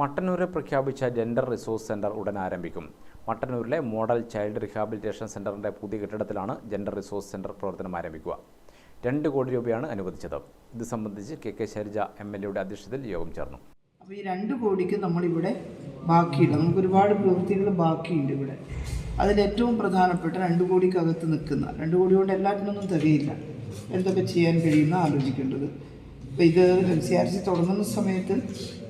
മട്ടന്നൂരിൽ പ്രഖ്യാപിച്ച gender resource centre ഉടൻ ആരംഭിക്കും. മട്ടന്നൂരിലെ മോഡൽ ചൈൽഡ് റീഹാബിലിറ്റേഷൻ സെന്ററിന്റെ പുതിയ കെട്ടിടത്തിലാണ് ജെൻഡർ റിസോഴ്സ് സെന്റർ പ്രവർത്തനം ആരംഭിക്കുക. രണ്ട് കോടി രൂപയാണ് അനുവദിച്ചത്. ഇത് സംബന്ധിച്ച് K K Shailaja M L എയുടെ അധ്യക്ഷതയിൽ യോഗം ചേർന്നു. അപ്പോൾ ഈ രണ്ട് കോടിക്ക് നമ്മളിവിടെ ബാക്കിയുണ്ട്. നമുക്ക് ഒരുപാട് പ്രവൃത്തികൾ ബാക്കിയുണ്ട് ഇവിടെ. അതിലേറ്റവും പ്രധാനപ്പെട്ട രണ്ട് കോടിക്കകത്ത് നിൽക്കുന്ന രണ്ട് കോടി കൊണ്ട് എല്ലാറ്റിനൊന്നും തികയില്ല. എന്തൊക്കെ ചെയ്യാൻ കഴിയുന്ന ആലോചിക്കേണ്ടത് അപ്പോൾ ഇത് സി ആർ സി തുടങ്ങുന്ന സമയത്ത്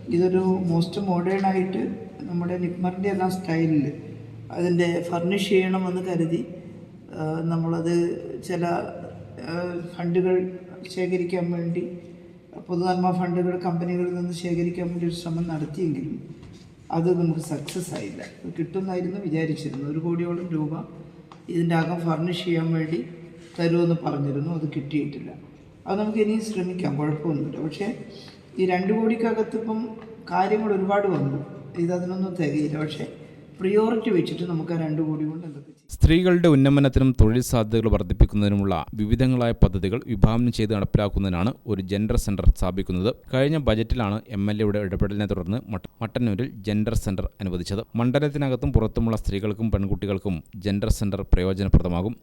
ഇതൊരു മോസ്റ്റ് മോഡേൺ ആയിട്ട് നമ്മുടെ നിപ്മറിന്റെ എല്ലാം സ്റ്റൈലിൽ അതിന്റെ ഫർണിഷ് ചെയ്യണമെന്ന് കരുതി നമ്മളത് ചില ഫണ്ടുകൾ ശേഖരിക്കാൻ വേണ്ടി പൊതുനന്മ ഫണ്ടുകൾ കമ്പനികളിൽ നിന്ന് ശേഖരിക്കാൻ വേണ്ടി ഒരു ശ്രമം നടത്തിയെങ്കിലും അത് നമുക്ക് സക്സസ് ആയില്ല. കിട്ടുമെന്നായിരുന്നു വിചാരിച്ചിരുന്നത്. ഒരു കോടിയോളം രൂപ ഇതിന്റെ അകം ഫർണിഷ് ചെയ്യാൻ വേണ്ടി തരുമെന്ന് പറഞ്ഞിരുന്നു. അത് കിട്ടിയിട്ടില്ല. അത് നമുക്ക് ഇനിയും ശ്രമിക്കാം കുഴപ്പമൊന്നുമില്ല. പക്ഷേ ഈ രണ്ട് കോടിക്കകത്ത് ഇപ്പം കാര്യങ്ങൾ ഒരുപാട് വന്നു. ഇതതിനൊന്നും തികയില്ല. പക്ഷേ പ്രിയോറിറ്റി വെച്ചിട്ട് നമുക്ക് ആ രണ്ട് കോടി കൊണ്ട് എന്തൊക്കെ സ്ത്രീകളുടെ ഉന്നമനത്തിനും തൊഴിൽ സാധ്യതകൾ വർദ്ധിപ്പിക്കുന്നതിനുമുള്ള വിവിധങ്ങളായ പദ്ധതികൾ വിഭാവനം ചെയ്ത് നടപ്പിലാക്കുന്നതിനാണ് ഒരു ജെൻഡർ സെന്റർ സ്ഥാപിക്കുന്നത്. കഴിഞ്ഞ ബജറ്റിലാണ് എം എൽ എയുടെ ഇടപെടലിനെ തുടർന്ന് മട്ടന്നൂരിൽ ജെൻഡർ സെന്റർ അനുവദിച്ചത്. മണ്ഡലത്തിനകത്തും പുറത്തുമുള്ള സ്ത്രീകൾക്കും പെൺകുട്ടികൾക്കും ജെൻഡർ സെന്റർ പ്രയോജനപ്രദമാകും.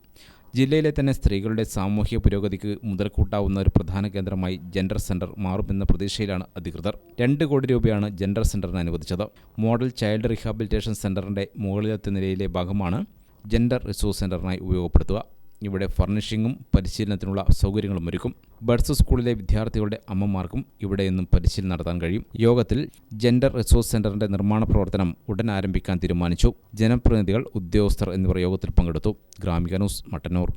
ജില്ലയിലെ തന്നെ സ്ത്രീകളുടെ സാമൂഹ്യ പുരോഗതിക്ക് മുതൽക്കൂട്ടാവുന്ന ഒരു പ്രധാന കേന്ദ്രമായി ജെൻഡർ സെന്റർ മാറുമെന്ന പ്രതീക്ഷയിലാണ് അധികൃതർ. രണ്ട് കോടി രൂപയാണ് ജെൻഡർ സെന്ററിന് അനുവദിച്ചത്. മോഡൽ ചൈൽഡ് റീഹാബിലിറ്റേഷൻ സെന്ററിന്റെ മുകളിലത്തെ നിലയിലെ ഭാഗമാണ് ജെൻഡർ റിസോഴ്സ് സെന്ററിനായി ഉപയോഗപ്പെടുത്തുക. ഇവിടെ ഫർണിഷിങ്ങും പരിശീലനത്തിനുള്ള സൗകര്യങ്ങളും ഒരുക്കും. ബഡ്സ് സ്കൂളിലെ വിദ്യാർത്ഥികളുടെ അമ്മമാർക്കും ഇവിടെ നിന്നും പരിശീലനം നടത്താൻ കഴിയും. യോഗത്തിൽ ജെൻഡർ റിസോഴ്സ് സെന്ററിന്റെ നിർമ്മാണ പ്രവർത്തനം ഉടൻ ആരംഭിക്കാൻ തീരുമാനിച്ചു. ജനപ്രതിനിധികൾ ഉദ്യോഗസ്ഥർ എന്നിവർ യോഗത്തിൽ പങ്കെടുത്തു. ഗ്രാമിക ന്യൂസ് മട്ടന്നൂർ.